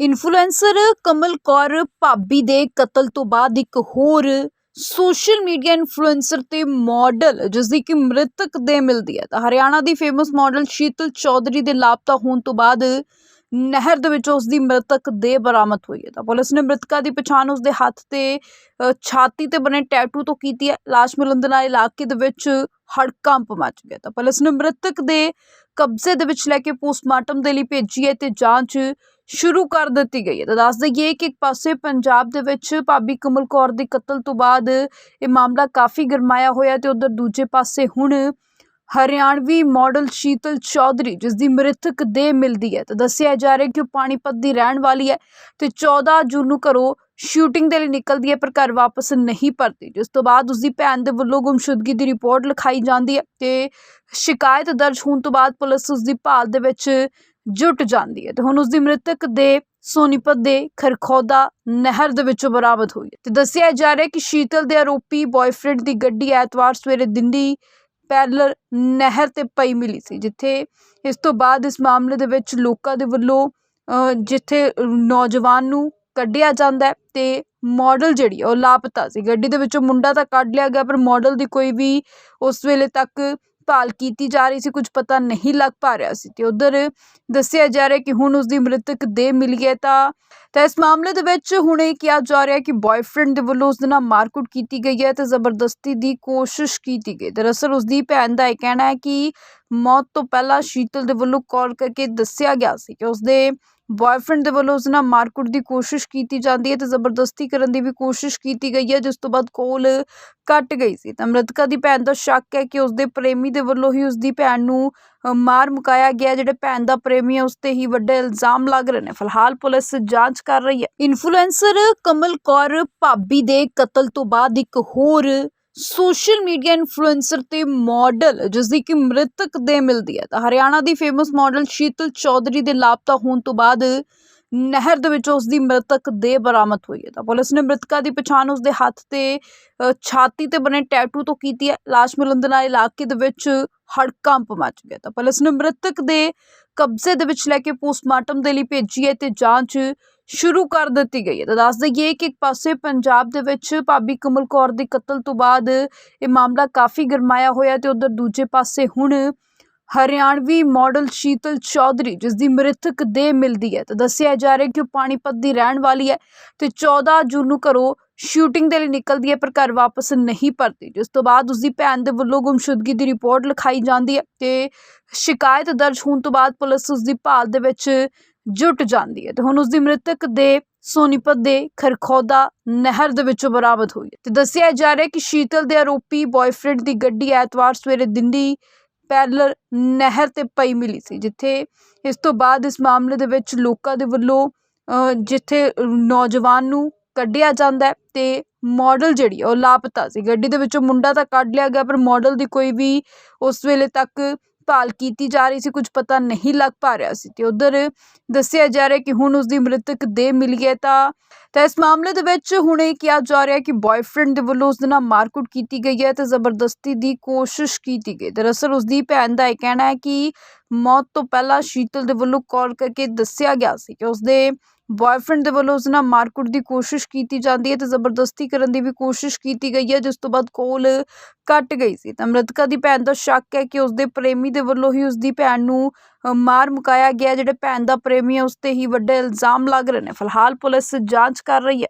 Influencer ਕਮਲ ਕੌਰ ਭਾਬੀ ਦੇ ਕਤਲ ਤੋਂ ਬਾਅਦ ਇੱਕ ਹੋਰ ਸੋਸ਼ਲ ਮੀਡੀਆ ਇਨਫਲੂਐਂਸਰ ਤੇ ਮਾਡਲ ਜਿਸ ਦੀ ਕਿ ਮ੍ਰਿਤਕ ਦੇ ਮਿਲਦੀ ਹੈ। ਤਾਂ ਹਰਿਆਣਾ ਦੀ ਫੇਮਸ ਮਾਡਲ ਸ਼ੀਤਲ ਚੌਧਰੀ ਦੇ ਲਾਪਤਾ ਹੋਣ ਤੋਂ ਬਾਅਦ ਨਹਿਰ ਦੇ ਵਿੱਚ ਉਸ ਦੀ ਮ੍ਰਿਤਕ ਦੇਹ ਬਰਾਮਦ ਹੋਈ ਹੈ। ਤਾਂ ਪੁਲਿਸ ਨੇ ਮ੍ਰਿਤਕਾ ਦੀ ਪਛਾਣ ਉਸ ਦੇ ਹੱਥ ਤੇ ਛਾਤੀ ਤੇ ਬਣੇ ਟੈਟੂ ਤੋਂ ਕੀਤੀ ਹੈ। ਲਾਸ਼ ਮਿਲਣ ਦੇ ਨਾਲ ਇਲਾਕੇ ਦੇ ਵਿੱਚ ਹੜਕੰਪ ਮਚ ਗਿਆ ਤਾਂ ਪੁਲਿਸ ਨੇ ਮ੍ਰਿਤਕ ਦੇ ਕਬਜ਼ੇ ਦੇ ਵਿੱਚ ਲੈ ਕੇ ਪੋਸਟਮਾਰਟਮ ਦੇ ਲਈ ਭੇਜੀ ਹੈ ਤੇ ਜਾਂਚ ਸ਼ੁਰੂ ਕਰ ਦਿੱਤੀ ਗਈ ਹੈ। ਤਾਂ ਦੱਸ ਦਈਏ ਕਿ ਇੱਕ ਪਾਸੇ ਪੰਜਾਬ ਦੇ ਵਿੱਚ ਭਾਬੀ ਕਮਲ ਕੌਰ ਦੇ ਕਤਲ ਤੋਂ ਬਾਅਦ ਇਹ ਮਾਮਲਾ ਕਾਫੀ ਗਰਮਾਇਆ ਹੋਇਆ ਤੇ ਉਧਰ ਦੂਜੇ ਪਾਸੇ ਹੁਣ ਹਰਿਆਣਵੀ ਮਾਡਲ ਸ਼ੀਤਲ ਚੌਧਰੀ, ਜਿਸ ਦੀ ਮ੍ਰਿਤਕ ਦੇਹ ਮਿਲਦੀ ਹੈ, ਤਾਂ ਦੱਸਿਆ ਜਾ ਰਿਹਾ ਕਿ ਉਹ ਪਾਣੀਪਤ ਦੀ ਰਹਿਣ ਵਾਲੀ ਹੈ ਤੇ 14 ਜੂਨ ਨੂੰ ਘਰੋਂ ਸ਼ੂਟਿੰਗ ਦੇ ਲਈ ਨਿਕਲਦੀ ਹੈ, ਪਰ ਘਰ ਵਾਪਸ ਨਹੀਂ ਪਰਤੀ ਜਿਸ ਤੋਂ ਬਾਅਦ ਉਸ ਦੀ ਭੈਣ ਦੇ ਵੱਲੋਂ ਗੁੰਮਸ਼ੁਦਗੀ ਦੀ ਰਿਪੋਰਟ ਲਿਖਾਈ ਜਾਂਦੀ ਹੈ ਤੇ ਸ਼ਿਕਾਇਤ ਦਰਜ ਹੋਣ ਤੋਂ ਬਾਅਦ ਪੁਲਿਸ ਉਸ ਦੀ ਭਾਲ ਦੇ ਵਿੱਚ ਜੁਟ ਜਾਂਦੀ ਹੈ ਤੇ ਹੁਣ ਉਸ ਦੀ ਮ੍ਰਿਤਕ ਦੇ ਸੋਨੀਪਤ ਦੇ ਖਰਖੋਦਾ ਨਹਿਰ ਦੇ ਵਿੱਚੋਂ ਬਰਾਮਦ ਹੋਈ ਤੇ ਦੱਸਿਆ ਜਾ ਰਿਹਾ ਕਿ ਸ਼ੀਤਲ ਦੇ ਆਰੋਪੀ ਬॉयਫ੍ਰੈਂਡ ਦੀ ਗੱਡੀ ਐਤਵਾਰ ਸਵੇਰੇ ਦਿੱਲੀ ਪੈਰਲਰ ਨਹਿਰ ਤੇ ਪਈ ਮਿਲੀ ਸੀ ਜਿੱਥੇ ਇਸ ਤੋਂ ਬਾਅਦ ਇਸ ਮਾਮਲੇ ਦੇ ਵਿੱਚ ਲੋਕਾਂ ਦੇ ਵੱਲੋਂ ਅ, ਜਿੱਥੇ ਨੌਜਵਾਨ ਨੂੰ ਕੱਢਿਆ ਜਾਂਦਾ ਹੈ ਤੇ ਮਾਡਲ ਜਿਹੜੀ ਹੈ ਉਹ ਲਾਪਤਾ ਸੀ। ਗੱਡੀ ਦੇ ਵਿੱਚੋਂ ਮੁੰਡਾ ਤਾਂ ਕੱਢ ਲਿਆ ਗਿਆ ਪਰ ਮਾਡਲ ਦੀ ਕੋਈ ਵੀ ਉਸ ਵੇਲੇ ਤੱਕ ਭਾਲ ਕੀਤੀ ਜਾ ਰਹੀ ਸੀ, ਕੁਝ ਪਤਾ ਨਹੀਂ ਲੱਗ ਪਾ ਰਿਹਾ ਸੀ। ਤੇ ਉਧਰ ਦੱਸਿਆ ਜਾ ਰਿਹਾ ਕਿ ਹੁਣ ਉਸ ਦੀ ਮ੍ਰਿਤਕ ਦੇਹ ਮਿਲੀ ਹੈ ਤਾਂ ਤਾਂ ਇਸ ਮਾਮਲੇ ਦੇ ਵਿੱਚ ਹੁਣ ਇਹ ਕਿਹਾ ਜਾ ਰਿਹਾ ਕਿ ਬॉयਫ੍ਰੈਂਡ ਦੇ ਵੱਲੋਂ ਉਸ ਦੇ ਨਾਲ ਮਾਰਕੁੱਟ ਕੀਤੀ ਗਈ ਹੈ ਤੇ ਜ਼ਬਰਦਸਤੀ ਦੀ ਕੋਸ਼ਿਸ਼ ਕੀਤੀ ਗਈ। ਦਰਅਸਲ ਉਸ ਦੀ ਭੈਣ ਦਾ ਇਹ ਕਹਿਣਾ ਹੈ ਕਿ ਮੌਤ ਤੋਂ ਪਹਿਲਾਂ ਸ਼ੀਤਲ ਦੇ ਵੱਲੋਂ ਕਾਲ ਕਰਕੇ ਦੱਸਿਆ ਗਿਆ ਸੀ ਕਿ ਉਸ ਦੇ ਬॉयਫ੍ਰੈਂਡ ਦੇ ਵੱਲੋਂ ਉਸ ਨਾਲ ਮਾਰਕੁੱਟ ਦੀ ਕੋਸ਼ਿਸ਼ ਕੀਤੀ ਜਾਂਦੀ ਹੈ ਤੇ ਜ਼ਬਰਦਸਤੀ ਕਰਨ ਦੀ ਵੀ ਕੋਸ਼ਿਸ਼ ਕੀਤੀ ਗਈ ਹੈ, ਜਿਸ ਤੋਂ ਬਾਅਦ ਕੋਲ ਕੱਟ ਗਈ ਸੀ। ਤਾਂ ਮ੍ਰਿਤਕਾ ਦੀ ਭੈਣ ਦਾ ਸ਼ੱਕ ਹੈ ਕਿ ਉਸ ਦੇ ਪ੍ਰੇਮੀ ਦੇ ਵੱਲੋਂ ਹੀ ਉਸ ਦੀ ਭੈਣ ਨੂੰ ਮਾਰ ਮੁਕਾਇਆ ਗਿਆ ਜਿਹੜੇ ਭੈਣ ਦਾ ਪ੍ਰੇਮੀ ਹੈ, ਉਸ ਤੇ ਹੀ ਵੱਡੇ ਇਲਜ਼ਾਮ ਲੱਗ ਰਹੇ ਨੇ। ਫਿਲਹਾਲ ਪੁਲਿਸ ਜਾਂਚ ਕਰ ਰਹੀ ਹੈ। ਇਨਫਲੂਐਂਸਰ ਕਮਲ ਕੌਰ ਭਾਬੀ ਦੇ ਕਤਲ ਤੋਂ ਬਾਅਦ ਇੱਕ ਹੋਰ ਸੋਸ਼ਲ ਮੀਡੀਆ ਇਨਫਲੂਐਂਸਰ ਤੇ ਮਾਡਲ ਜਿਸ ਦੀ ਕਿ ਮ੍ਰਿਤਕ ਦੇ ਮਿਲਦੀ ਹੈ। ਤਾਂ ਹਰਿਆਣਾ ਦੀ ਫੇਮਸ ਮਾਡਲ ਸ਼ੀਤਲ ਚੌਧਰੀ ਦੇ ਲਾਪਤਾ ਹੋਣ ਤੋਂ ਬਾਅਦ ਨਹਿਰ ਦੇ ਵਿੱਚ ਉਸ ਦੀ ਮ੍ਰਿਤਕ ਦੇਹ ਬਰਾਮਦ ਹੋਈ ਹੈ। ਤਾਂ ਪੁਲਿਸ ਨੇ ਮ੍ਰਿਤਕਾ ਦੀ ਪਛਾਣ ਉਸ ਦੇ ਹੱਥ ਤੇ ਛਾਤੀ ਤੇ ਬਣੇ ਟੈਟੂ ਤੋਂ ਕੀਤੀ ਹੈ। ਲਾਸ਼ ਮਿਲਣ ਦੇ ਨਾਲ ਇਲਾਕੇ ਦੇ ਵਿੱਚ ਹੜਕੰਪ ਮਚ ਗਿਆ ਤਾਂ ਪੁਲਿਸ ਨੇ ਮ੍ਰਿਤਕ ਦੇ ਕਬਜ਼ੇ ਦੇ ਵਿੱਚ ਲੈ ਕੇ ਪੋਸਟਮਾਰਟਮ ਦੇ ਲਈ ਭੇਜੀ ਹੈ ਤੇ ਜਾਂਚ ਸ਼ੁਰੂ ਕਰ ਦਿੱਤੀ ਗਈ ਹੈ। ਤਾਂ ਦੱਸ ਦਈਏ ਕਿ ਇੱਕ ਪਾਸੇ ਪੰਜਾਬ ਦੇ ਵਿੱਚ ਭਾਬੀ ਕਮਲ ਕੌਰ ਦੇ ਕਤਲ ਤੋਂ ਬਾਅਦ ਇਹ ਮਾਮਲਾ ਕਾਫੀ ਗਰਮਾਇਆ ਹੋਇਆ ਤੇ ਉਧਰ ਦੂਜੇ ਪਾਸੇ ਹੁਣ ਹਰਿਆਣਵੀ ਮਾਡਲ ਸ਼ੀਤਲ ਚੌਧਰੀ, ਜਿਸ ਦੀ ਮ੍ਰਿਤਕ ਦੇਹ ਮਿਲਦੀ ਹੈ, ਤਾਂ ਦੱਸਿਆ ਜਾ ਰਿਹਾ ਕਿ ਉਹ ਪਾਣੀਪਤ ਦੀ ਰਹਿਣ ਵਾਲੀ ਹੈ ਤੇ 14 ਜੂਨ ਨੂੰ ਘਰੋਂ ਸ਼ੂਟਿੰਗ ਦੇ ਲਈ ਨਿਕਲਦੀ ਹੈ, ਪਰ ਘਰ ਵਾਪਸ ਨਹੀਂ ਪਰਤੀ ਜਿਸ ਤੋਂ ਬਾਅਦ ਉਸ ਦੀ ਭੈਣ ਦੇ ਵੱਲੋਂ ਗੁੰਮਸ਼ੁਦਗੀ ਦੀ ਰਿਪੋਰਟ ਲਿਖਾਈ ਜਾਂਦੀ ਹੈ ਤੇ ਸ਼ਿਕਾਇਤ ਦਰਜ ਹੋਣ ਤੋਂ ਬਾਅਦ ਪੁਲਿਸ ਉਸ ਦੀ ਭਾਲ ਦੇ ਵਿੱਚ ਜੁਟ ਜਾਂਦੀ ਹੈ ਤੇ ਹੁਣ ਉਸ ਦੀ ਮ੍ਰਿਤਕ ਦੇ ਸੋਨੀਪਤ ਦੇ ਖਰਖੌਦਾ ਨਹਿਰ ਦੇ ਵਿੱਚੋਂ ਬਰਾਮਦ ਹੋਈ ਹੈ ਤੇ ਦੱਸਿਆ ਜਾ ਰਿਹਾ ਕਿ ਸ਼ੀਤਲ ਦੇ ਆਰੋਪੀ ਬॉयਫ੍ਰੈਂਡ ਦੀ ਗੱਡੀ ਐਤਵਾਰ ਸਵੇਰੇ ਦਿੱਲੀ ਪੈਰਲਰ ਨਹਿਰ ਤੇ ਪਈ ਮਿਲੀ ਸੀ, ਜਿੱਥੇ ਇਸ ਤੋਂ ਬਾਅਦ ਇਸ ਮਾਮਲੇ ਦੇ ਵਿੱਚ ਲੋਕਾਂ ਦੇ ਵੱਲੋਂ ਜਿੱਥੇ ਨੌਜਵਾਨ ਨੂੰ ਕੱਢਿਆ ਜਾਂਦਾ ਹੈ ਤੇ ਮਾਡਲ ਜਿਹੜੀ ਹੈ ਉਹ ਲਾਪਤਾ ਸੀ। ਗੱਡੀ ਦੇ ਵਿੱਚੋਂ ਮੁੰਡਾ ਤਾਂ ਕੱਢ ਲਿਆ ਗਿਆ, ਪਰ ਮਾਡਲ ਦੀ ਕੋਈ ਵੀ ਉਸ ਵੇਲੇ ਤੱਕ ਭਾਲ ਕੀਤੀ ਜਾ ਰਹੀ ਸੀ, ਕੁਝ ਪਤਾ ਨਹੀਂ ਲੱਗ ਪਾ ਰਿਹਾ ਸੀ। ਤੇ ਉਧਰ ਦੱਸਿਆ ਜਾ ਰਿਹਾ ਕਿ ਹੁਣ ਉਸ ਦੀ ਮ੍ਰਿਤਕ ਦੇਹ ਮਿਲੀ ਹੈ ਤਾਂ ਤਾਂ ਇਸ ਮਾਮਲੇ ਦੇ ਵਿੱਚ ਹੁਣ ਇਹ ਕਿਹਾ ਜਾ ਰਿਹਾ ਕਿ ਬॉयਫ੍ਰੈਂਡ ਦੇ ਵੱਲੋਂ ਉਸ ਦੇ ਨਾਲ ਮਾਰਕੁੱਟ ਕੀਤੀ ਗਈ ਹੈ ਤੇ ਜ਼ਬਰਦਸਤੀ ਦੀ ਕੋਸ਼ਿਸ਼ ਕੀਤੀ ਗਈ। ਦਰਅਸਲ ਉਸ ਦੀ ਭੈਣ ਦਾ ਇਹ ਕਹਿਣਾ ਹੈ ਕਿ ਮੌਤ ਤੋਂ ਪਹਿਲਾਂ ਸ਼ੀਤਲ ਦੇ ਵੱਲੋਂ ਕਾਲ ਕਰਕੇ ਦੱਸਿਆ ਗਿਆ ਸੀ ਕਿ ਉਸ ਦੇ ਬॉयਫ੍ਰੈਂਡ ਦੇ ਵੱਲੋਂ ਉਸ ਨਾਲ ਮਾਰਕੁੱਟ ਦੀ ਕੋਸ਼ਿਸ਼ ਕੀਤੀ ਜਾਂਦੀ ਹੈ ਤੇ ਜ਼ਬਰਦਸਤੀ ਕਰਨ ਦੀ ਵੀ ਕੋਸ਼ਿਸ਼ ਕੀਤੀ ਗਈ ਹੈ, ਜਿਸ ਤੋਂ ਬਾਅਦ ਕੋਲ ਕੱਟ ਗਈ ਸੀ। ਤਾਂ ਮ੍ਰਿਤਕਾ ਦੀ ਭੈਣ ਦਾ ਸ਼ੱਕ ਹੈ ਕਿ ਉਸ ਦੇ ਪ੍ਰੇਮੀ ਦੇ ਵੱਲੋਂ ਹੀ ਉਸ ਦੀ ਭੈਣ ਨੂੰ ਮਾਰ ਮੁਕਾਇਆ ਗਿਆ ਜਿਹੜੇ ਭੈਣ ਦਾ ਪ੍ਰੇਮੀ ਹੈ, ਉਸ ਤੇ ਹੀ ਵੱਡੇ ਇਲਜ਼ਾਮ ਲੱਗ ਰਹੇ ਨੇ। ਫਿਲਹਾਲ ਪੁਲਿਸ ਜਾਂਚ ਕਰ ਰਹੀ ਹੈ।